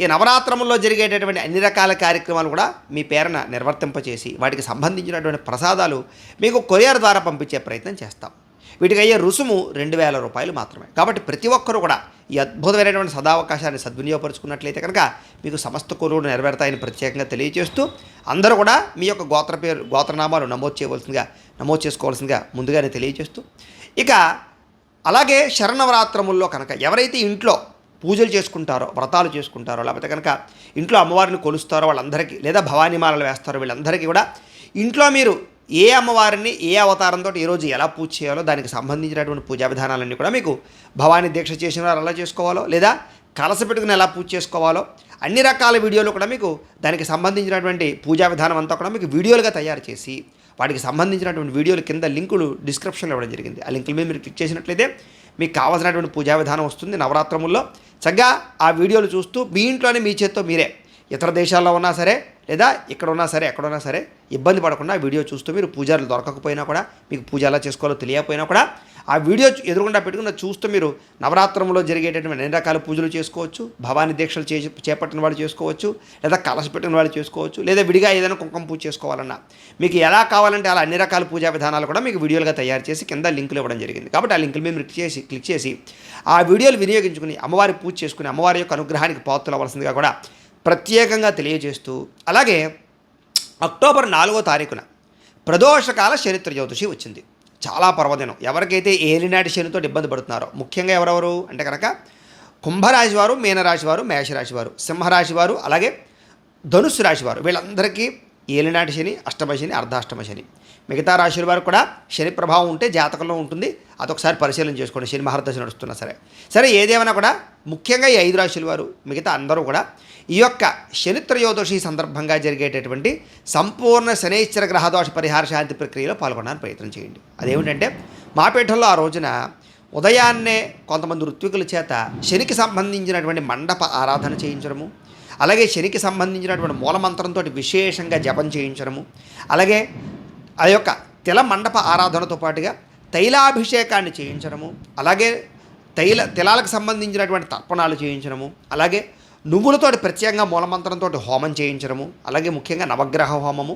ఈ నవరాత్రముల్లో జరిగేటటువంటి అన్ని రకాల కార్యక్రమాలు కూడా మీ పేరున నిర్వర్తింపచేసి వాటికి సంబంధించినటువంటి ప్రసాదాలు మీకు కొరియర్ ద్వారా పంపించే ప్రయత్నం చేస్తాం. వీటికి అయ్యే రుసుము రెండు వేల రూపాయలు మాత్రమే. కాబట్టి ప్రతి ఒక్కరూ కూడా ఈ అద్భుతమైనటువంటి సదావకాశాన్ని సద్వినియోగపరుచుకున్నట్లయితే కనుక మీకు సమస్త కోరువులు నెరవేరుతాయని ప్రత్యేకంగా తెలియజేస్తూ అందరూ కూడా మీ యొక్క గోత్ర పేరు గోత్రనామాలు నమోదు చేయవలసిందిగా నమోదు చేసుకోవాల్సిందిగా ముందుగానే తెలియజేస్తూ. ఇక అలాగే శరణవరాత్రముల్లో కనుక ఎవరైతే ఇంట్లో పూజలు చేసుకుంటారో వ్రతాలు చేసుకుంటారో లేకపోతే కనుక ఇంట్లో అమ్మవారిని కొలుస్తారో వాళ్ళందరికీ లేదా భవానీమాలలు వేస్తారో వీళ్ళందరికీ కూడా ఇంట్లో మీరు ఏ అమ్మవారిని ఏ అవతారంతో ఈరోజు ఎలా పూజ చేయాలో దానికి సంబంధించినటువంటి పూజా విధానాలన్నీ కూడా మీకు భవానీ దీక్ష చేసిన వారు ఎలా చేసుకోవాలో లేదా కలస పెట్టుకుని ఎలా పూజ చేసుకోవాలో అన్ని రకాల వీడియోలు కూడా మీకు దానికి సంబంధించినటువంటి పూజా విధానం అంతా కూడా మీకు వీడియోలుగా తయారు చేసి వాటికి సంబంధించినటువంటి వీడియోలు కింద లింకులు డిస్క్రిప్షన్లో ఇవ్వడం జరిగింది. ఆ లింకుల మీద మీరు క్లిక్ చేసినట్లయితే మీకు కావాల్సినటువంటి పూజా విధానం వస్తుంది నవరాత్రముల్లో. చక్కగా ఆ వీడియోలు చూస్తూ మీ ఇంట్లోనే మీ చేత్తో మీరే. ఇతర దేశాల్లో ఉన్నా సరే లేదా ఇక్కడ ఉన్నా సరే ఎక్కడున్నా సరే ఇబ్బంది పడకుండా వీడియో చూస్తూ మీరు పూజారులు దొరకకపోయినా కూడా మీకు పూజ ఎలా చేసుకోవాలో తెలియకపోయినా కూడా ఆ వీడియో ఎదురుగుండా పెట్టుకున్న చూస్తూ మీరు నవరాత్రంలో జరిగేటటువంటి అన్ని రకాల పూజలు చేసుకోవచ్చు భవానీ దీక్షలు చే చేపట్టిన వాళ్ళు చేసుకోవచ్చు లేదా కలసి పెట్టిన వాళ్ళు చేసుకోవచ్చు లేదా విడిగా ఏదైనా కుంకుమ పూజ చేసుకోవాలన్నా మీకు ఎలా కావాలంటే అలా అన్ని రకాల పూజా విధానాలు కూడా మీకు వీడియోలుగా తయారు చేసి కింద లింకులు ఇవ్వడం జరిగింది. కాబట్టి ఆ లింకులు మీరు క్లిక్ చేసి క్లిక్ చేసి ఆ వీడియోలు వినియోగించుకుని అమ్మవారి పూజ చేసుకుని అమ్మవారి యొక్క అనుగ్రహానికి పాత్రలు అవ్వాల్సిందిగా కూడా ప్రత్యేకంగా తెలియజేస్తూ అలాగే అక్టోబర్ నాలుగో తారీఖున ప్రదోషకాల చరిత్ర జ్యోతిషి వచ్చింది. చాలా పర్వదినం. ఎవరికైతే ఏలినాటి శనితో ఇబ్బంది పడుతున్నారో ముఖ్యంగా ఎవరెవరు అంటే కనుక కుంభరాశి వారు మీనరాశి వారు మేషరాశి వారు సింహరాశి వారు అలాగే ధనుస్సు రాశి వారు వీళ్ళందరికీ ఏలినాటి శని అష్టమ శని అర్ధాష్టమ శని. మిగతా రాశుల వారు కూడా శని ప్రభావం ఉంటే జాతకంలో ఉంటుంది. అదొకసారి పరిశీలన చేసుకోండి. శని మహర్దశ నడుస్తున్నా సరే. సరే ఏదేమైనా కూడా ముఖ్యంగా ఈ ఐదు రాశుల వారు మిగతా అందరూ కూడా ఈ యొక్క శనిత్రయోదశి సందర్భంగా జరిగేటటువంటి సంపూర్ణ శనైశ్చర గ్రహదోష పరిహార శాంతి ప్రక్రియలో పాల్గొనడానికి ప్రయత్నం చేయండి. అదేమిటంటే మా ఆ రోజున ఉదయాన్నే కొంతమంది ఋత్వికుల చేత శనికి సంబంధించినటువంటి మండప ఆరాధన చేయించడము అలాగే శనికి సంబంధించినటువంటి మూలమంత్రంతో విశేషంగా జపం చేయించడము అలాగే ఆ యొక్క తిల మండప ఆరాధనతో పాటుగా తైలాభిషేకాన్ని చేయించడము అలాగే తైల తిలాలకు సంబంధించినటువంటి తర్పణాలు చేయించడము అలాగే నువ్వులతోటి ప్రత్యేకంగా మూలమంత్రంతో హోమం చేయించడము అలాగే ముఖ్యంగా నవగ్రహ హోమము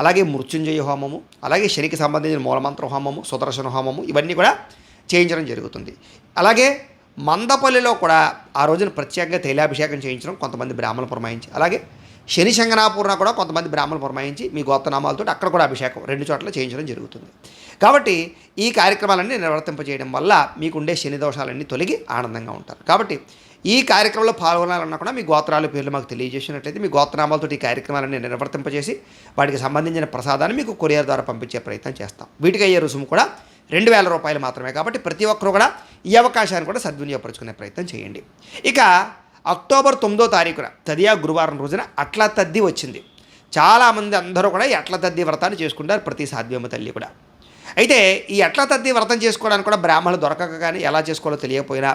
అలాగే మృత్యుంజయ హోమము అలాగే శనికి సంబంధించిన మూలమంత్ర హోమము సుదర్శన హోమము ఇవన్నీ కూడా చేయించడం జరుగుతుంది. అలాగే మందపల్లిలో కూడా ఆ రోజున ప్రత్యేకంగా తైలాభిషేకం చేయించడం కొంతమంది బ్రాహ్మణులు పురమాయించి అలాగే శని శంగనాపూర్ణ కూడా కొంతమంది బ్రాహ్మణులు పురమాయించి మీ గోత్రనామాలతో అక్కడ కూడా అభిషేకం రెండు చోట్ల చేయించడం జరుగుతుంది. కాబట్టి ఈ కార్యక్రమాలన్నీ నిర్వర్తింపజేయడం వల్ల మీకుండే శని దోషాలన్నీ తొలగి ఆనందంగా ఉంటారు. కాబట్టి ఈ కార్యక్రమంలో పాల్గొనాలన్నా కూడా మీ గోత్రాల పేర్లు మాకు తెలియజేసినట్లయితే మీ గోత్రనామాలతో ఈ కార్యక్రమాలను నిర్వర్తింపజేసి వాటికి సంబంధించిన ప్రసాదాన్ని మీకు కొరియర్ ద్వారా పంపించే ప్రయత్నం చేస్తాం. వీటికి అయ్యే రుసుము కూడా రెండు వేల రూపాయలు మాత్రమే కాబట్టి ప్రతి ఒక్కరు కూడా ఈ అవకాశాన్ని కూడా సద్వినియోగపరుచుకునే ప్రయత్నం చేయండి. ఇక అక్టోబర్ తొమ్మిదో తారీఖున తదియా గురువారం రోజున అట్ల తద్ది వచ్చింది. చాలామంది అందరూ కూడా ఈ అట్ల తద్ది వ్రతాన్ని చేసుకుంటారు ప్రతి సాధ్యమ తల్లి కూడా. అయితే ఈ అట్ల తద్ది వ్రతం చేసుకోవడానికి కూడా బ్రాహ్మణులు దొరకక కానీ ఎలా చేసుకోవాలో తెలియకపోయినా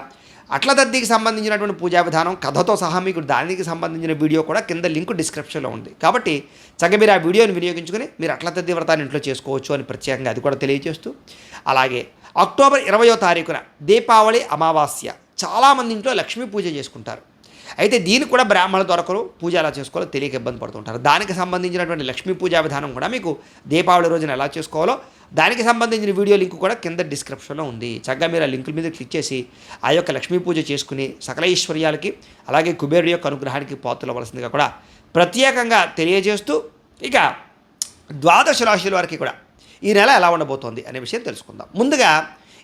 అట్లదద్దికి సంబంధించినటువంటి పూజా విధానం కథతో సహా మీకు దానికి సంబంధించిన వీడియో కూడా కింద లింక్ డిస్క్రిప్షన్లో ఉంది. కాబట్టి చక్కగా మీరు ఆ వీడియోని వినియోగించుకుని మీరు అట్లదద్ది వ్రతాన్ని ఇంట్లో చేసుకోవచ్చు అని ప్రత్యేకంగా అది కూడా తెలియజేస్తూ అలాగే అక్టోబర్ ఇరవయో తారీఖున దీపావళి అమావాస్య. చాలామంది ఇంట్లో లక్ష్మీ పూజ చేసుకుంటారు. అయితే దీనికి కూడా బ్రాహ్మణుల దొరకరు పూజ ఎలా చేసుకోవాలో తెలియక ఇబ్బంది పడుతుంటారు. దానికి సంబంధించినటువంటి లక్ష్మీ పూజా విధానం కూడా మీకు దీపావళి రోజున ఎలా చేసుకోవాలో దానికి సంబంధించిన వీడియో లింక్ కూడా కింద డిస్క్రిప్షన్లో ఉంది. చక్కగా మీరు ఆ లింకుల మీద క్లిక్ చేసి ఆ యొక్క లక్ష్మీ పూజ చేసుకుని సకల ఐశ్వర్యాలకి అలాగే కుబేరుడి యొక్క అనుగ్రహానికి పాత్రలవలసిందిగా కూడా ప్రత్యేకంగా తెలియజేస్తూ ఇక ద్వాదశ రాశుల వారికి కూడా ఈ నెల ఎలా ఉండబోతోంది అనే విషయం తెలుసుకుందాం. ముందుగా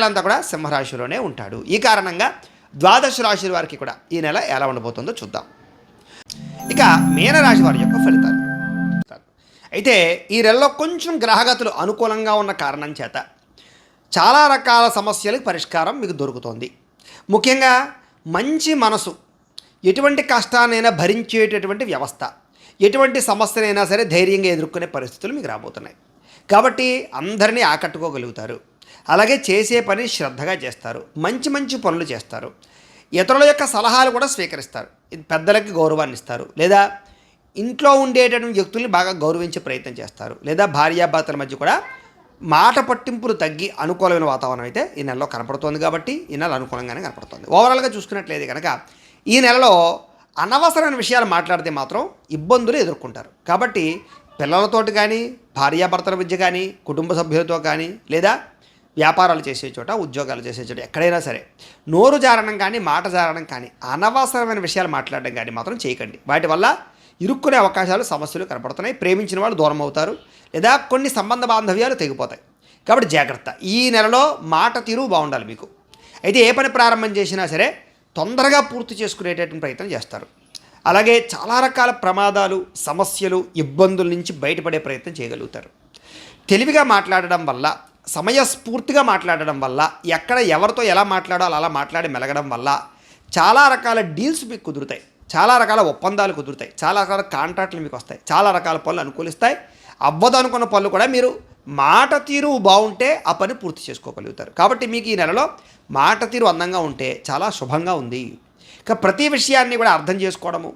నెలంతా కూడా సింహరాశిలోనే ఉంటాడు. ఈ కారణంగా ద్వాదశ రాశి వారికి కూడా ఈ నెల ఎలా ఉండబోతుందో చూద్దాం. ఇక మీనరాశి వారి యొక్క ఫలితాలు. అయితే ఈ నెలలో కొంచెం గ్రహగతులు అనుకూలంగా ఉన్న కారణం చేత చాలా రకాల సమస్యలకు పరిష్కారం మీకు దొరుకుతుంది. ముఖ్యంగా మంచి మనసు ఎటువంటి కష్టాన్నైనా భరించేటటువంటి వ్యవస్థ ఎటువంటి సమస్యనైనా సరే ధైర్యంగా ఎదుర్కొనే పరిస్థితులు మీకు రాబోతున్నాయి. కాబట్టి అందరినీ ఆకట్టుకోగలుగుతారు. అలాగే చేసే పని శ్రద్ధగా చేస్తారు. మంచి మంచి పనులు చేస్తారు. ఇతరుల యొక్క సలహాలు కూడా స్వీకరిస్తారు. ఇది పెద్దలకి గౌరవాన్ని ఇస్తారు. లేదా ఇంట్లో ఉండేటటువంటి వ్యక్తుల్ని బాగా గౌరవించే ప్రయత్నం చేస్తారు. లేదా భార్యాభర్తల మధ్య కూడా మాట పట్టింపులు తగ్గి అనుకూలమైన వాతావరణం అయితే ఈ నెలలో కనపడుతోంది కాబట్టి ఈ నెల అనుకూలంగానే కనపడుతుంది. ఓవరాల్గా చూసుకున్నట్లయితే కనుక ఈ నెలలో అనవసరమైన విషయాలు మాట్లాడితే మాత్రం ఇబ్బందులు ఎదుర్కొంటారు. కాబట్టి పిల్లలతోటి కానీ భార్యాభర్తల మధ్య కానీ కుటుంబ సభ్యులతో కానీ లేదా వ్యాపారాలు చేసే చోట ఉద్యోగాలు చేసే చోట ఎక్కడైనా సరే నోరు జారడం కానీ మాట జారడం కానీ అనవసరమైన విషయాలు మాట్లాడడం కానీ మాత్రం చేయకండి. వాటి వల్ల ఇరుక్కునే అవకాశాలు సమస్యలు కనపడుతున్నాయి. ప్రేమించిన వాళ్ళు దూరం అవుతారు. లేదా కొన్ని సంబంధ బాంధవ్యాలు తెగిపోతాయి. కాబట్టి జాగ్రత్త. ఈ నెలలో మాట తీరు బాగుండాలి మీకు. అయితే ఏ పని ప్రారంభం చేసినా సరే తొందరగా పూర్తి చేసుకునేటటువంటి ప్రయత్నం చేస్తారు. అలాగే చాలా రకాల ప్రమాదాలు సమస్యలు ఇబ్బందుల నుంచి బయటపడే ప్రయత్నం చేయగలుగుతారు. తెలివిగా మాట్లాడడం వల్ల సమయస్ఫూర్తిగా మాట్లాడడం వల్ల ఎక్కడ ఎవరితో ఎలా మాట్లాడాలో అలా మాట్లాడి మెలగడం వల్ల చాలా రకాల డీల్స్ మీకు కుదురుతాయి. చాలా రకాల ఒప్పందాలు కుదురుతాయి. చాలా రకాల కాంట్రాక్ట్లు మీకు వస్తాయి. చాలా రకాల పనులు అనుకూలిస్తాయి. అవ్వదు అనుకున్న పనులు కూడా మీరు మాట తీరు బాగుంటే ఆ పని పూర్తి చేసుకోగలుగుతారు. కాబట్టి మీకు ఈ నెలలో మాట తీరు అందంగా ఉంటే చాలా శుభంగా ఉంది. ఇక ప్రతి విషయాన్ని కూడా అర్థం చేసుకోవడము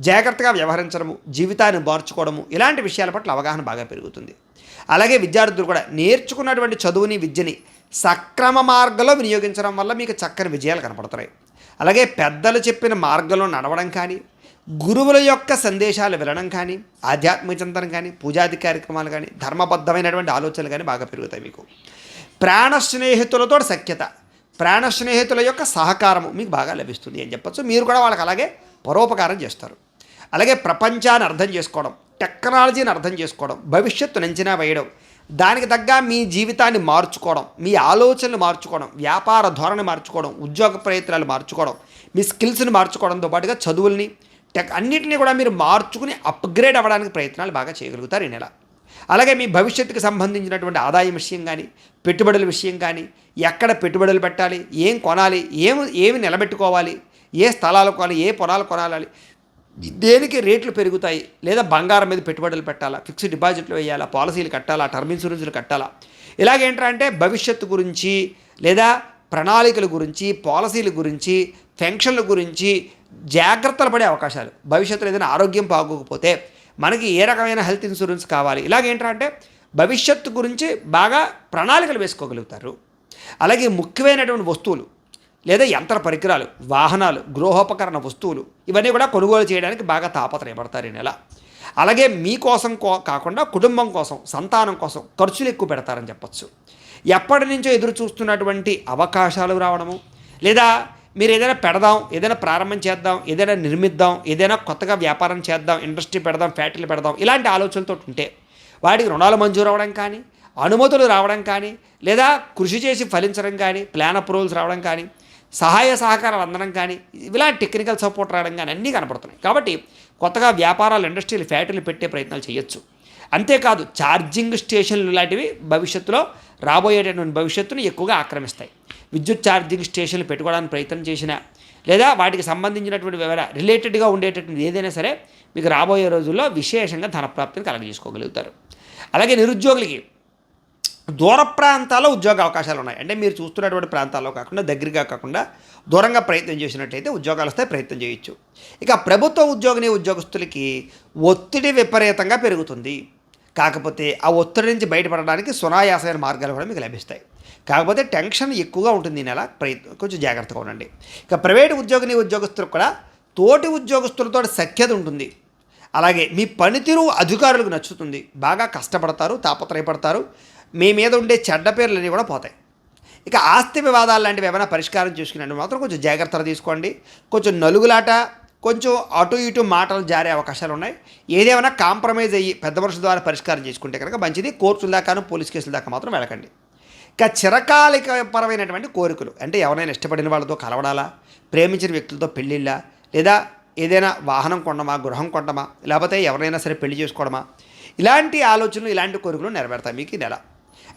జాగ్రత్తగా వ్యవహరించడము జీవితాన్ని మార్చుకోవడము ఇలాంటి విషయాల పట్ల అవగాహన బాగా పెరుగుతుంది. అలాగే విద్యార్థులు కూడా నేర్చుకున్నటువంటి చదువుని విద్యని సక్రమ మార్గంలో వినియోగించడం వల్ల మీకు చక్కని విజయాలు కనపడుతున్నాయి. అలాగే పెద్దలు చెప్పిన మార్గంలో నడవడం కానీ గురువుల యొక్క సందేశాలు వినడం కానీ ఆధ్యాత్మిక చింతన కానీ పూజాది కార్యక్రమాలు కానీ ధర్మబద్ధమైనటువంటి ఆలోచనలు కానీ బాగా పెరుగుతాయి మీకు. ప్రాణ స్నేహితులతో సఖ్యత ప్రాణ స్నేహితుల యొక్క సహకారము మీకు బాగా లభిస్తుంది అని చెప్పొచ్చు. మీరు కూడా వాళ్ళకి అలాగే పరోపకారం చేస్తారు. అలాగే ప్రపంచాన్ని అర్థం చేసుకోవడం టెక్నాలజీని అర్థం చేసుకోవడం భవిష్యత్తును అంచనా వేయడం దానికి తగ్గ మీ జీవితాన్ని మార్చుకోవడం మీ ఆలోచనలు మార్చుకోవడం వ్యాపార ధోరణి మార్చుకోవడం ఉద్యోగ ప్రయత్నాలు మార్చుకోవడం మీ స్కిల్స్ని మార్చుకోవడంతో పాటుగా చదువుల్ని టెక్ అన్నింటినీ కూడా మీరు మార్చుకుని అప్గ్రేడ్ అవ్వడానికి ప్రయత్నాలు బాగా చేయగలుగుతారు ఈ నెల. అలాగే మీ భవిష్యత్తుకు సంబంధించినటువంటి ఆదాయం విషయం కానీ పెట్టుబడుల విషయం కానీ ఎక్కడ పెట్టుబడులు పెట్టాలి ఏం కొనాలి ఏం ఏమి నిలబెట్టుకోవాలి ఏ స్థలాలు కొనాలి ఏ పొలాలు కొనాలి దేనికి రేట్లు పెరుగుతాయి? లేదా బంగారం మీద పెట్టుబడులు పెట్టాలా? ఫిక్స్డ్ డిపాజిట్లు వేయాలా? పాలసీలు కట్టాలా? టర్మ్ ఇన్సూరెన్స్లు కట్టాలా? ఇలాగేంటంటే భవిష్యత్తు గురించి లేదా ప్రణాళికల గురించి పాలసీల గురించి పెన్షన్ల గురించి జాగ్రత్తలు పడే అవకాశాలు. భవిష్యత్తులో ఏదైనా ఆరోగ్యం బాగోకపోతే మనకి ఏ రకమైన హెల్త్ ఇన్సూరెన్స్ కావాలి? ఇలాగేంటంటే భవిష్యత్తు గురించి బాగా ప్రణాళికలు వేసుకోగలుగుతారు. అలాగే ముఖ్యమైనటువంటి వస్తువులు. లేదా యంత్ర పరికరాలు వాహనాలు గృహోపకరణ వస్తువులు ఇవన్నీ కూడా కొనుగోలు చేయడానికి బాగా తాపత్రయపడతారు ఈ నెల. అలాగే మీకోసం కో కాకుండా కుటుంబం కోసం సంతానం కోసం ఖర్చులు ఎక్కువ పెడతారని చెప్పచ్చు. ఎప్పటి నుంచో ఎదురు చూస్తున్నటువంటి అవకాశాలు రావడము లేదా మీరు ఏదైనా పెడదాం ఏదైనా ప్రారంభం చేద్దాం ఏదైనా నిర్మిద్దాం ఏదైనా కొత్తగా వ్యాపారం చేద్దాం ఇండస్ట్రీ పెడదాం ఫ్యాక్టరీలు పెడదాం ఇలాంటి ఆలోచనలతో ఉంటే వాటికి రుణాలు మంజూరు అవ్వడం కానీ అనుమతులు రావడం కానీ లేదా కృషి చేసి ఫలించడం కానీ ప్లాన్ అప్రూవల్స్ రావడం కానీ సహాయ సహకారాలు అందడం కానీ ఇలాంటి టెక్నికల్ సపోర్ట్ రావడం కానీ అన్నీ కనపడుతున్నాయి. కాబట్టి కొత్తగా వ్యాపారాలు ఇండస్ట్రీలు ఫ్యాక్టరీలు పెట్టే ప్రయత్నాలు చేయొచ్చు. అంతేకాదు ఛార్జింగ్ స్టేషన్లు లాంటివి భవిష్యత్తులో రాబోయేటటువంటి భవిష్యత్తును ఎక్కువగా ఆక్రమిస్తాయి. విద్యుత్ ఛార్జింగ్ స్టేషన్లు పెట్టుకోవడానికి ప్రయత్నం చేసినా లేదా వాటికి సంబంధించినటువంటి వివర రిలేటెడ్గా ఉండేటటువంటి ఏదైనా సరే మీకు రాబోయే రోజుల్లో విశేషంగా ధనప్రాప్తిని కలగజేసుకోగలుగుతారు. అలాగే నిరుద్యోగులకి దూర ప్రాంతాల్లో ఉద్యోగ అవకాశాలు ఉన్నాయి. అంటే మీరు చూస్తున్నటువంటి ప్రాంతాల్లో కాకుండా దగ్గరగా కాకుండా దూరంగా ప్రయత్నం చేసినట్లయితే ఉద్యోగాలు వస్తే ప్రయత్నం చేయొచ్చు. ఇక ప్రభుత్వ ఉద్యోగిని ఉద్యోగస్తులకి ఒత్తిడి విపరీతంగా పెరుగుతుంది. కాకపోతే ఆ ఒత్తిడి నుంచి బయటపడడానికి సునాయాసమైన మార్గాలు కూడా మీకు లభిస్తాయి. కాకపోతే టెన్షన్ ఎక్కువగా ఉంటుంది ఈ నెల. ప్రయత్నం కొంచెం జాగ్రత్తగా ఉండండి. ఇక ప్రైవేట్ ఉద్యోగిని ఉద్యోగస్తులకు కూడా తోటి ఉద్యోగస్తులతో సఖ్యత ఉంటుంది. అలాగే మీ పనితీరు అధికారులకు నచ్చుతుంది. బాగా కష్టపడతారు తాపత్రయపడతారు. మీ మీద ఉండే చెడ్డ పేర్లన్నీ కూడా పోతాయి. ఇక ఆస్తి వివాదాలు లాంటివి ఏమైనా పరిష్కారం చేసుకున్నట్టు మాత్రం కొంచెం జాగ్రత్తలు తీసుకోండి. కొంచెం నలుగులాట కొంచెం అటు ఇటు మాటలు జారే అవకాశాలు ఉన్నాయి. ఏదేమైనా కాంప్రమైజ్ అయ్యి పెద్ద మనుషుల ద్వారా పరిష్కారం చేసుకుంటే కనుక మంచిది. కోర్టుల దాకాను పోలీస్ కేసుల దాకా మాత్రం వెళ్ళకండి. ఇక చిరకాలిక పరమైనటువంటి కోరికలు అంటే ఎవరైనా ఇష్టపడిన వాళ్ళతో కలవడాలా? ప్రేమించిన వ్యక్తులతో పెళ్ళిళ్ళా? లేదా ఏదైనా వాహనం కొండమా గృహం కొండమా లేకపోతే ఎవరైనా సరే పెళ్ళి చేసుకోవడమా? ఇలాంటి ఆలోచనలు ఇలాంటి కోరికలు నెరవేరుతాయి మీకు నెల.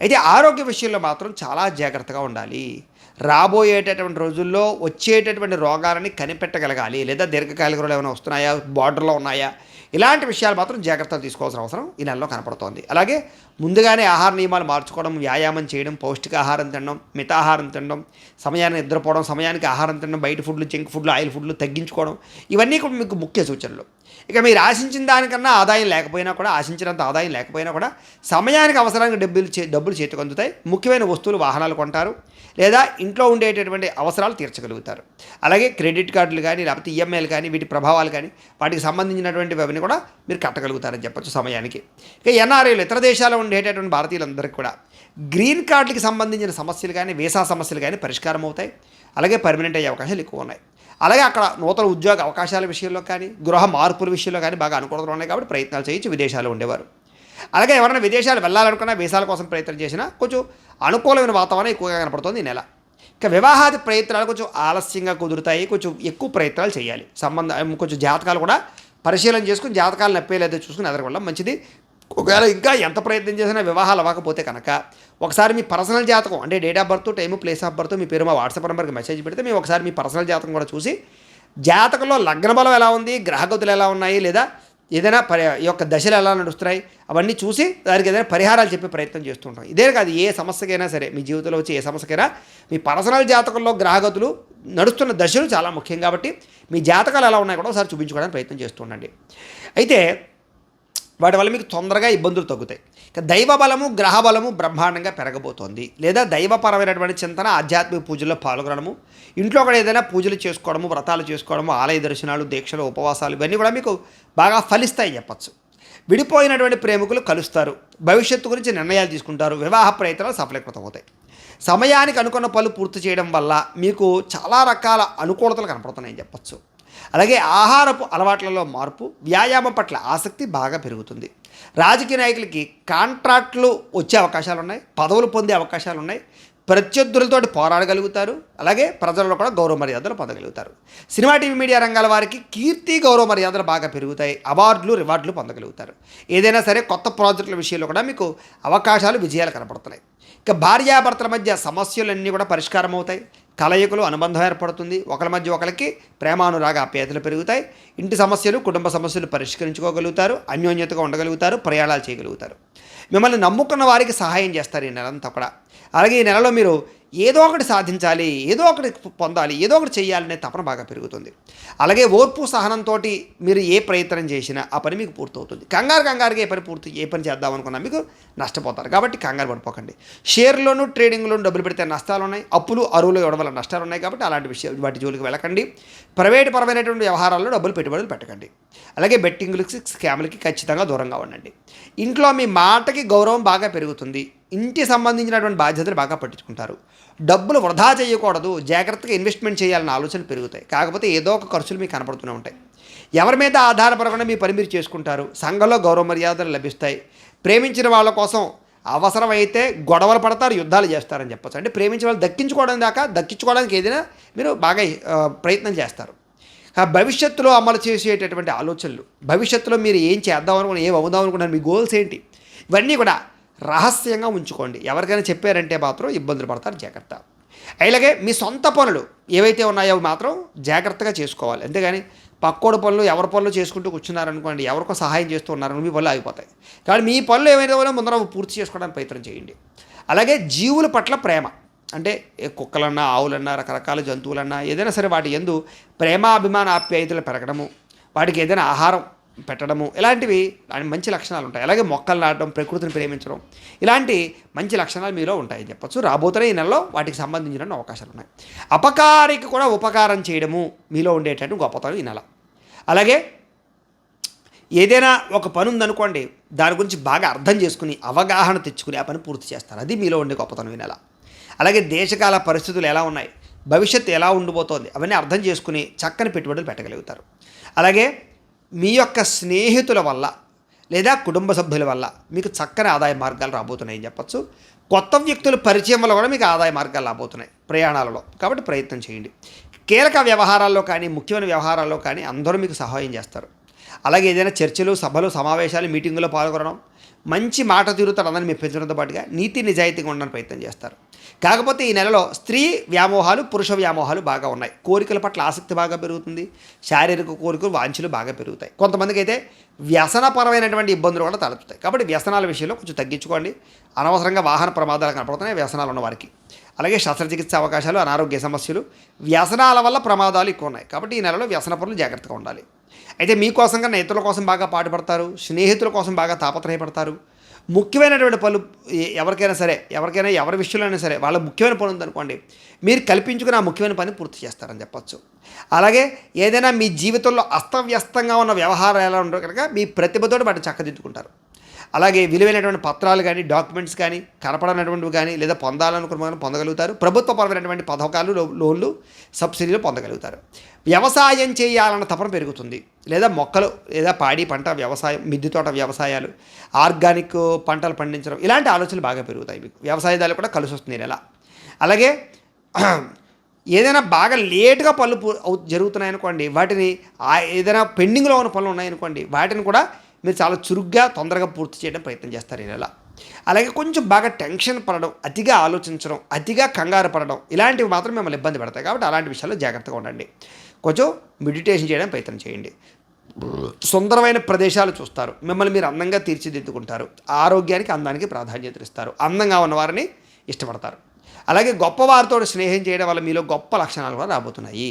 అయితే ఆరోగ్య విషయంలో మాత్రం చాలా జాగ్రత్తగా ఉండాలి. రాబోయేటటువంటి రోజుల్లో వచ్చేటటువంటి రోగాలని కనిపెట్టగలగాలి. లేదా దీర్ఘకాలిక రోగాలు ఏమైనా వస్తున్నాయా? బార్డర్లో ఉన్నాయా? ఇలాంటి విషయాలు మాత్రం జాగ్రత్తలు తీసుకోవాల్సిన అవసరం ఈ నెలలో కనపడుతోంది. అలాగే ముందుగానే ఆహార నియమాలు మార్చుకోవడం వ్యాయామం చేయడం పౌష్టికాహారం తినడం మితాహారం తినడం సమయాన్ని నిద్రపోవడం సమయానికి ఆహారం తినడం బయట ఫుడ్లు జంక్ ఫుడ్లు ఆయిల్ ఫుడ్లు తగ్గించుకోవడం ఇవన్నీ కూడా మీకు ముఖ్య సూచనలు. ఇక మీరు ఆశించిన దానికన్నా ఆదాయం లేకపోయినా కూడా ఆశించినంత ఆదాయం లేకపోయినా కూడా సమయానికి అవసరానికి డబ్బులు చే డబ్బులు చేతికి అందుతాయి ముఖ్యమైన వస్తువులు వాహనాలు కొంటారు. లేదా ఇంట్లో ఉండేటటువంటి అవసరాలు తీర్చగలుగుతారు. అలాగే క్రెడిట్ కార్డులు కానీ లేకపోతే ఈఎంఐలు కానీ వీటి ప్రభావాలు కానీ వాటికి సంబంధించినటువంటి అవన్నీ కూడా మీరు కట్టగలుగుతారని చెప్పొచ్చు సమయానికి. ఇక ఎన్ఆర్ఐలు ఇతర దేశాల్లో ఉండేటటువంటి భారతీయులందరికీ కూడా గ్రీన్ కార్డుకి సంబంధించిన సమస్యలు కానీ వీసా సమస్యలు కానీ పరిష్కారం అవుతాయి అలాగే పర్మనెంట్ అయ్యే అవకాశాలు ఎక్కువ ఉన్నాయి. అలాగే అక్కడ నూతన ఉద్యోగ అవకాశాల విషయంలో కానీ గృహ మార్పుల విషయంలో కానీ బాగా అనుకూలతలు ఉన్నాయి కాబట్టి ప్రయత్నాలు చేయించి విదేశాల్లో ఉండేవారు. అలాగే ఎవరైనా విదేశాలు వెళ్ళాలనుకున్నా వీసాల కోసం ప్రయత్నం చేసినా కొంచెం అనుకూలమైన వాతావరణం ఎక్కువగా కనపడుతుంది ఈ నెల. ఇక వివాహాది ప్రయత్నాలు కొంచెం ఆలస్యంగా కుదురుతాయి కొంచెం ఎక్కువ ప్రయత్నాలు చేయాలి. సంబంధం కొంచెం జాతకాలు కూడా పరిశీలన చేసుకుని జాతకాలు నప్పేలేదో చూసుకుని ఎదగడం మంచిది. ఒకవేళ ఇంకా ఎంత ప్రయత్నం చేసినా వివాహాలు అవ్వకపోతే కనుక ఒకసారి మీ పర్సనల్ జాతకం అంటే date of birth time place of birth మీ పేరు మా వాట్సాప్ నెంబర్కి మెసేజ్ పెడితే మేము ఒకసారి మీ పర్సనల్ జాతకం కూడా చూసి జాతకంలో లగ్న బలం ఎలా ఉంది గ్రహగతులు ఎలా ఉన్నాయి లేదా ఏదైనా పరి ఈ యొక్క దశలు ఎలా నడుస్తున్నాయి అవన్నీ చూసి దానికి ఏదైనా పరిహారాలు చెప్పే ప్రయత్నం చేస్తుంటాం ఇదే కాదు ఏ సమస్యకైనా సరే మీ జీవితంలో వచ్చే ఏ సమస్యకైనా మీ పర్సనల్ జాతకంలో గ్రహగతులు నడుస్తున్న దశలు చాలా ముఖ్యం కాబట్టి మీ జాతకాలు ఎలా ఉన్నాయి కూడా ఒకసారి చూపించుకోవడానికి ప్రయత్నం చేస్తుండండి అయితే వాటి వల్ల మీకు తొందరగా ఇబ్బందులు తగ్గుతాయి. దైవ బలము గ్రహ బలము బ్రహ్మాండంగా పెరగబోతోంది. లేదా దైవపరమైనటువంటి చింతన ఆధ్యాత్మిక పూజల్లో పాల్గొనడము ఇంట్లో కూడా ఏదైనా పూజలు చేసుకోవడము వ్రతాలు చేసుకోవడము ఆలయ దర్శనాలు దీక్షలు ఉపవాసాలు ఇవన్నీ కూడా మీకు బాగా ఫలిస్తాయి చెప్పచ్చు. విడిపోయినటువంటి ప్రేమికులు కలుస్తారు. భవిష్యత్తు గురించి నిర్ణయాలు తీసుకుంటారు. వివాహ ప్రయత్నాలు సఫలీకృతం అవుతాయి. సమయానికి అనుకున్న పనులు పూర్తి చేయడం వల్ల మీకు చాలా రకాల అనుకూలతలు కనపడుతున్నాయని చెప్పచ్చు. అలాగే ఆహారపు అలవాట్లలో మార్పు వ్యాయామం పట్ల ఆసక్తి బాగా పెరుగుతుంది. రాజకీయ నాయకులకి కాంట్రాక్ట్లు వచ్చే అవకాశాలు ఉన్నాయి పదవులు పొందే అవకాశాలు ఉన్నాయి ప్రత్యర్థులతో పోరాడగలుగుతారు అలాగే ప్రజల్లో కూడా గౌరవ మర్యాదలు పొందగలుగుతారు. సినిమా టీవీ మీడియా రంగాల వారికి కీర్తి గౌరవ మర్యాదలు బాగా పెరుగుతాయి అవార్డులు రివార్డులు పొందగలుగుతారు. ఏదైనా సరే కొత్త ప్రాజెక్టుల విషయంలో కూడా మీకు అవకాశాలు విజయాలు కనపడుతున్నాయి. ఇక భార్యాభర్తల మధ్య సమస్యలన్నీ కూడా పరిష్కారం అవుతాయి కలయికలు అనుబంధం ఏర్పడుతుంది. ఒకరి మధ్య ఒకరికి ప్రేమానురాగ ఆప్యాయతలు పెరుగుతాయి. ఇంటి సమస్యలు కుటుంబ సమస్యలు పరిష్కరించుకోగలుగుతారు. అన్యోన్యతగా ఉండగలుగుతారు. ప్రయాణాలు చేయగలుగుతారు. మిమ్మల్ని నమ్ముకున్న వారికి సహాయం చేస్తారు ఈ నెలంతా కూడా. అలాగే ఈ నెలలో మీరు ఏదో ఒకటి సాధించాలి ఏదో ఒకటి పొందాలి ఏదో ఒకటి చేయాలనే తపన బాగా పెరుగుతుంది. అలాగే ఓర్పు సహనంతో మీరు ఏ ప్రయత్నం చేసినా ఆ పని మీకు పూర్తవుతుంది. కంగారు కంగారుగా ఏ పని పూర్తి ఏ పని చేద్దాం అనుకున్నా మీకు నష్టపోతారు. కాబట్టి కంగారు పడిపోకండి. షేర్లోను ట్రేడింగ్లోను డబ్బులు పెడితే నష్టాలు ఉన్నాయి అప్పులు అరువులు ఇవ్వడం వల్ల నష్టాలు ఉన్నాయి కాబట్టి అలాంటి విషయాలు వాటి జోలికి వెళ్ళకండి. ప్రైవేట్ పరమైనటువంటి వ్యవహారాల్లో డబ్బులు పెట్టుబడులు పెట్టకండి. అలాగే బెట్టింగ్లకి స్కామ్లకి ఖచ్చితంగా దూరంగా ఉండండి. ఇంట్లో మీ మాటకి గౌరవం బాగా పెరుగుతుంది. ఇంటి సంబంధించినటువంటి బాధ్యతలు బాగా పట్టించుకుంటారు. డబ్బులు వృధా చేయకూడదు జాగ్రత్తగా ఇన్వెస్ట్మెంట్ చేయాలన్న ఆలోచనలు పెరుగుతాయి. కాకపోతే ఏదో ఒక ఖర్చులు మీకు కనపడుతూనే ఉంటాయి. ఎవరి మీద ఆధారపడకుండా మీ పని మీరు చేసుకుంటారు. సంఘంలో గౌరవ మర్యాదలు లభిస్తాయి. ప్రేమించిన వాళ్ళ కోసం అవసరమైతే గొడవలు పడతారు యుద్ధాలు చేస్తారని చెప్పచ్చు. అంటే ప్రేమించే వాళ్ళు దక్కించుకోవడం దాకా దక్కించుకోవడానికి ఏదైనా మీరు బాగా ప్రయత్నం చేస్తారు. భవిష్యత్తులో అమలు చేసేటటువంటి ఆలోచనలు. భవిష్యత్తులో మీరు ఏం చేద్దాం అనుకున్నా ఏం అవుదాం అనుకున్నారు మీ గోల్స్ ఏంటి? ఇవన్నీ కూడా రహస్యంగా ఉంచుకోండి. ఎవరికైనా చెప్పారంటే మాత్రం ఇబ్బందులు పడతారు జాగ్రత్త. అలాగే మీ సొంత పనులు ఏవైతే ఉన్నాయో అవి మాత్రం జాగ్రత్తగా చేసుకోవాలి. అంతేగాని పక్కోడి పనులు ఎవరి పనులు చేసుకుంటూ కూర్చున్నారనుకోండి ఎవరికో సహాయం చేస్తూ ఉన్నారని మీ పనులు ఆగిపోతాయి. కానీ మీ పనులు ఏమైనా ముందర పూర్తి చేసుకోవడానికి ప్రయత్నం చేయండి. అలాగే జీవుల పట్ల ప్రేమ. అంటే కుక్కలన్నా ఆవులన్నా రకరకాల జంతువులన్నా ఏదైనా సరే వాటి ఎందు ప్రేమాభిమాన ఆప్యాయతలు పెరగడము వాటికి ఏదైనా ఆహారం పెట్టడము ఇలాంటివి దాని మంచి లక్షణాలు ఉంటాయి. అలాగే మొక్కలు నాటడం ప్రకృతిని ప్రేమించడం ఇలాంటి మంచి లక్షణాలు మీలో ఉంటాయని చెప్పొచ్చు. రాబోతున్న ఈ నెలలో వాటికి సంబంధించిన అవకాశాలు ఉన్నాయి. అపకారికి కూడా ఉపకారం చేయడము మీలో ఉండేటట్టు గొప్పతనం ఈ నెల. అలాగే ఏదైనా ఒక పని ఉందనుకోండి దాని గురించి బాగా అర్థం చేసుకుని అవగాహన తెచ్చుకుని ఆ పని పూర్తి చేస్తారు. అది మీలో ఉండే గొప్పతనం ఈ నెల. అలాగే దేశకాల పరిస్థితులు ఎలా ఉన్నాయి భవిష్యత్తు ఎలా ఉండిపోతోంది అవన్నీ అర్థం చేసుకుని చక్కని పెట్టుబడులు పెట్టగలుగుతారు. అలాగే మీ యొక్క స్నేహితుల వల్ల లేదా కుటుంబ సభ్యుల వల్ల మీకు చక్కని ఆదాయ మార్గాలు రాబోతున్నాయని చెప్పొచ్చు. కొత్త వ్యక్తుల పరిచయం వల్ల కూడా మీకు ఆదాయ మార్గాలు రాబోతున్నాయి ప్రయాణాలలో. కాబట్టి ప్రయత్నం చేయండి. కీలక వ్యవహారాల్లో కానీ ముఖ్యమైన వ్యవహారాల్లో కానీ అందరూ మీకు సహాయం చేస్తారు. అలాగే ఏదైనా చర్చలు సభలు సమావేశాలు మీటింగులో పాల్గొనడం మంచి మాట తీరుతారు అందరిని మెప్పించడంతో పాటుగా నీతి నిజాయితీగా ఉండడానికి ప్రయత్నం చేస్తారు. కాకపోతే ఈ నెలలో స్త్రీ వ్యామోహాలు పురుష వ్యామోహాలు బాగా ఉన్నాయి. కోరికల పట్ల ఆసక్తి బాగా పెరుగుతుంది. శారీరక కోరికలు వాంఛలు బాగా పెరుగుతాయి. కొంతమందికి అయితే వ్యసనపరమైనటువంటి ఇబ్బందులు కూడా తలెత్తుతాయి. కాబట్టి వ్యసనాల విషయంలో కొంచెం తగ్గించుకోండి. అనవసరంగా వాహన ప్రమాదాలు కనపడుతున్నాయి. వ్యసనాలు ఉన్న వారికి. అలాగే శస్త్రచికిత్స అవకాశాలు అనారోగ్య సమస్యలు వ్యసనాల వల్ల ప్రమాదాలు ఎక్కువ ఉన్నాయి. కాబట్టి ఈ నెలలో వ్యసన పనులు జాగ్రత్తగా ఉండాలి. అయితే మీకోసం కన్నా ఇతరుల కోసం బాగా పాటుపడతారు. స్నేహితుల కోసం బాగా తాపత్రయపడతారు. ముఖ్యమైనటువంటి పనులు ఎవరికైనా సరే ఎవరికైనా ఎవరి విషయంలో అయినా సరే వాళ్ళ ముఖ్యమైన పని ఉందనుకోండి మీరు కల్పించుకుని ఆ ముఖ్యమైన పని పూర్తి చేస్తారని చెప్పచ్చు. అలాగే ఏదైనా మీ జీవితంలో అస్తవ్యస్తంగా ఉన్న వ్యవహారాలు ఎలా ఉండవు కనుక మీ ప్రతిభతోటి వాటిని చక్కదిద్దుకుంటారు. అలాగే విలువైనటువంటి పత్రాలు కానీ డాక్యుమెంట్స్ కానీ కనపడనటువంటివి కానీ లేదా పొందాలనుకున్న పొందగలుగుతారు పొందగలుగుతారు. ప్రభుత్వపరమైనటువంటి పథకాలు లోన్లు సబ్సిడీలు పొందగలుగుతారు. వ్యవసాయం చేయాలన్న తపన పెరుగుతుంది. లేదా మొక్కలు లేదా పాడి పంట వ్యవసాయం మిద్దె తోట వ్యవసాయాలు ఆర్గానిక్ పంటలు పండించడం ఇలాంటి ఆలోచనలు బాగా పెరుగుతాయి మీకు. వ్యవసాయదారులు కూడా కలిసి వస్తుంది నెల. అలాగే ఏదైనా బాగా లేటుగా పనులు జరుగుతున్నాయనుకోండి వాటిని ఏదైనా పెండింగ్లో ఉన్న పనులు ఉన్నాయనుకోండి వాటిని కూడా మీరు చాలా చురుగ్గా తొందరగా పూర్తి చేయడం ప్రయత్నం చేస్తారు ఈ నెల. అలాగే కొంచెం బాగా టెన్షన్ పడడం అతిగా ఆలోచించడం అతిగా కంగారు పడడం ఇలాంటివి మాత్రం మిమ్మల్ని ఇబ్బంది పడతాయి కాబట్టి అలాంటి విషయాల్లో జాగ్రత్తగా ఉండండి. కొంచెం మెడిటేషన్ చేయడం ప్రయత్నం చేయండి. సుందరమైన ప్రదేశాలు చూస్తారు. మిమ్మల్ని మీరు అందంగా తీర్చిదిద్దుకుంటారు. ఆరోగ్యానికి అందానికి ప్రాధాన్యత ఇస్తారు అందంగా ఉన్నవారిని ఇష్టపడతారు. అలాగే గొప్పవారితో స్నేహం చేయడం వల్ల మీలో గొప్ప లక్షణాలు కూడా రాబోతున్నాయి.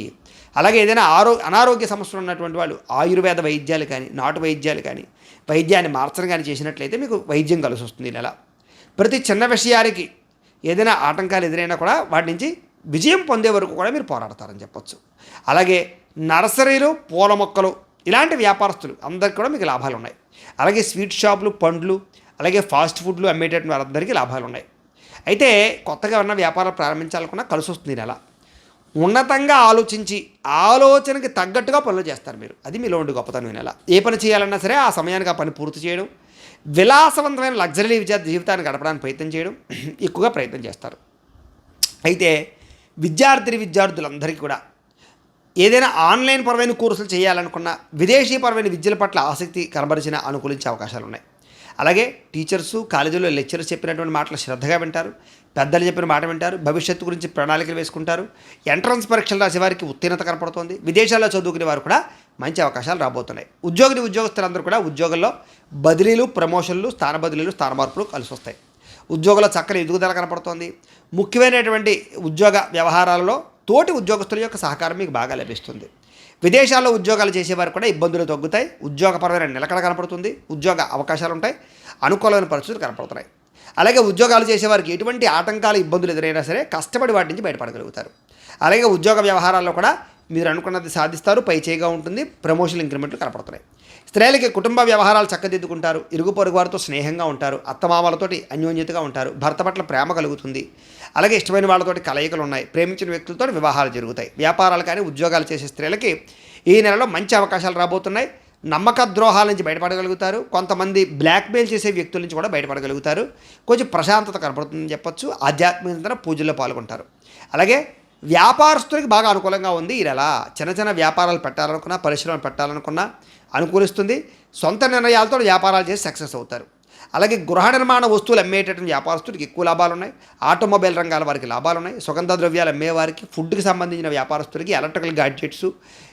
అలాగే ఏదైనా ఆరో అనారోగ్య సమస్యలు ఉన్నటువంటి వాళ్ళు ఆయుర్వేద వైద్యాలు కానీ నాటు వైద్యాలు కానీ వైద్యాన్ని మార్చడం కానీ చేసినట్లయితే మీకు వైద్యం కలిసి వస్తుంది నెల. ప్రతి చిన్న విషయానికి ఏదైనా ఆటంకాలు ఎదురైనా కూడా వాటి నుంచి విజయం పొందే వరకు కూడా మీరు పోరాడతారని చెప్పొచ్చు. అలాగే నర్సరీలు పూల మొక్కలు ఇలాంటి వ్యాపారస్తులు అందరికీ కూడా మీకు లాభాలు ఉన్నాయి. అలాగే స్వీట్ షాపులు పండ్లు అలాగే ఫాస్ట్ ఫుడ్లు అమ్మేటటువంటి వారందరికీ లాభాలు ఉన్నాయి. అయితే కొత్తగా ఉన్న వ్యాపారం ప్రారంభించాలనుకున్నా కలిసి వస్తుంది నెల. ఉన్నతంగా ఆలోచించి ఆలోచనకి తగ్గట్టుగా పనులు చేస్తారు మీరు. అది మీలో ఉండి గొప్పతనం ఈ నెల. ఏ పని చేయాలన్నా సరే ఆ సమయానికి ఆ పని పూర్తి చేయడం విలాసవంతమైన లగ్జరీ విద్యార్థి జీవితాన్ని గడపడానికి ప్రయత్నం చేయడం ఎక్కువగా ప్రయత్నం చేస్తారు. అయితే విద్యార్థి విద్యార్థులందరికీ కూడా ఏదైనా ఆన్లైన్ పరమైన కోర్సులు చేయాలనుకున్న విదేశీ పరమైన విద్యల పట్ల ఆసక్తి కనబరిచిన అనుకూలించే అవకాశాలు ఉన్నాయి అలాగే టీచర్సు కాలేజీలో లెక్చరర్స్ చెప్పినటువంటి మాటలు శ్రద్ధగా వింటారు. పెద్దలు చెప్పిన మాట వింటారు. భవిష్యత్తు గురించి ప్రణాళికలు వేసుకుంటారు. ఎంట్రన్స్ పరీక్షలు రాసే వారికి ఉత్తీర్ణత కనపడుతోంది. విదేశాల్లో చదువుకునే వారు కూడా మంచి అవకాశాలు రాబోతున్నాయి. ఉద్యోగిని ఉద్యోగస్తులందరూ కూడా ఉద్యోగంలో బదిలీలు ప్రమోషన్లు స్థాన బదిలీలు స్థాన మార్పులు కలిసి వస్తాయి. ఉద్యోగంలో చక్కని ఎదుగుదల కనపడుతోంది. ముఖ్యమైనటువంటి ఉద్యోగ వ్యవహారాలలో తోటి ఉద్యోగస్తుల యొక్క సహకారం మీకు బాగా లభిస్తుంది. విదేశాల్లో ఉద్యోగాలు చేసేవారు కూడా ఇబ్బందులు తగ్గుతాయి. ఉద్యోగపరమైన నిలకడ కనపడుతుంది. ఉద్యోగ అవకాశాలు ఉంటాయి. అనుకూలమైన పరిస్థితులు కనపడుతున్నాయి. అలాగే ఉద్యోగాలు చేసేవారికి ఎటువంటి ఆటంకాలు ఇబ్బందులు ఎదురైనా సరే కష్టపడి వాటి నుంచి బయటపడగలుగుతారు. అలాగే ఉద్యోగ వ్యవహారాల్లో కూడా మీరు అనుకున్నది సాధిస్తారు. పై చేయిగా ఉంటుంది. ప్రమోషన్ ఇంక్రిమెంట్లు కనపడుతున్నాయి. స్త్రీలకి కుటుంబ వ్యవహారాలు చక్కదిద్దుకుంటారు. ఇరుగు పొరుగు వారితో స్నేహంగా ఉంటారు. అత్తమామలతోటి అన్యోన్యతగా ఉంటారు. భర్త పట్ల ప్రేమ కలుగుతుంది. అలాగే ఇష్టమైన వాళ్ళతోటి కలయికలు ఉన్నాయి. ప్రేమించిన వ్యక్తులతో వివాహాలు జరుగుతాయి. వ్యాపారాలు కానీ ఉద్యోగాలు చేసే స్త్రీలకి ఈ నెలలో మంచి అవకాశాలు రాబోతున్నాయి. నమ్మక ద్రోహాల నుంచి బయటపడగలుగుతారు. కొంతమంది బ్లాక్మెయిల్ చేసే వ్యక్తుల నుంచి కూడా బయటపడగలుగుతారు. కొంచెం ప్రశాంతత కనపడుతుందని చెప్పొచ్చు. ఆధ్యాత్మిక పూజల్లో పాల్గొంటారు. అలాగే వ్యాపారస్తులకి బాగా అనుకూలంగా ఉంది ఈ నెల. చిన్న చిన్న వ్యాపారాలు పెట్టాలనుకున్నా పరిశ్రమలు పెట్టాలనుకున్నా అనుకూలిస్తుంది. సొంత నిర్ణయాలతో వ్యాపారాలు చేసి సక్సెస్ అవుతారు. అలాగే గృహ నిర్మాణ వస్తువులు అమ్మేటటువంటి వ్యాపారస్తుడికి ఎక్కువ లాభాలు ఉన్నాయి. ఆటోమొబైల్ రంగాల వారికి లాభాలు ఉన్నాయి. సుగంధ ద్రవ్యాలు అమ్మేవారికి ఫుడ్కి సంబంధించిన వ్యాపారస్తులకి ఎలక్ట్రికల్ గాడ్జెట్స్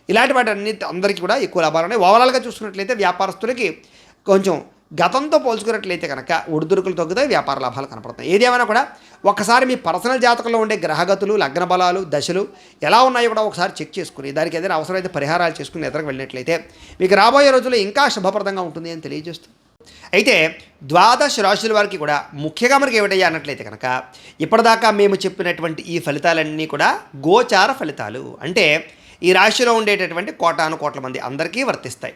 ఇలాంటి వాటి అన్ని అందరికీ కూడా ఎక్కువ లాభాలు ఉన్నాయి. ఓవరాల్గా చూసుకున్నట్లయితే వ్యాపారస్తులకి కొంచెం గతంతో పోల్చుకున్నట్లయితే కనుక ఒడిదుడుకులు తగ్గుతాయి వ్యాపార లాభాలు కనపడతాయి. ఏదేమైనా కూడా ఒకసారి మీ పర్సనల్ జాతకంలో ఉండే గ్రహగతులు లగ్న బలాలు దశలు ఎలా ఉన్నాయో కూడా ఒకసారి చెక్ చేసుకుని దానికి ఏదైనా అవసరమైతే పరిహారాలు చేసుకుని ఎదురుకు వెళ్ళినట్లయితే మీకు రాబోయే రోజుల్లో ఇంకా శుభప్రదంగా ఉంటుంది అని తెలియజేస్తుంది. అయితే ద్వాదశ రాశుల వారికి కూడా ముఖ్యంగా మనకి ఏమిటయ్యా అన్నట్లయితే కనుక ఇప్పటిదాకా మేము చెప్పినటువంటి ఈ ఫలితాలన్నీ కూడా గోచార ఫలితాలు. అంటే ఈ రాశిలో ఉండేటటువంటి కోటాను కోట్ల మంది అందరికీ వర్తిస్తాయి.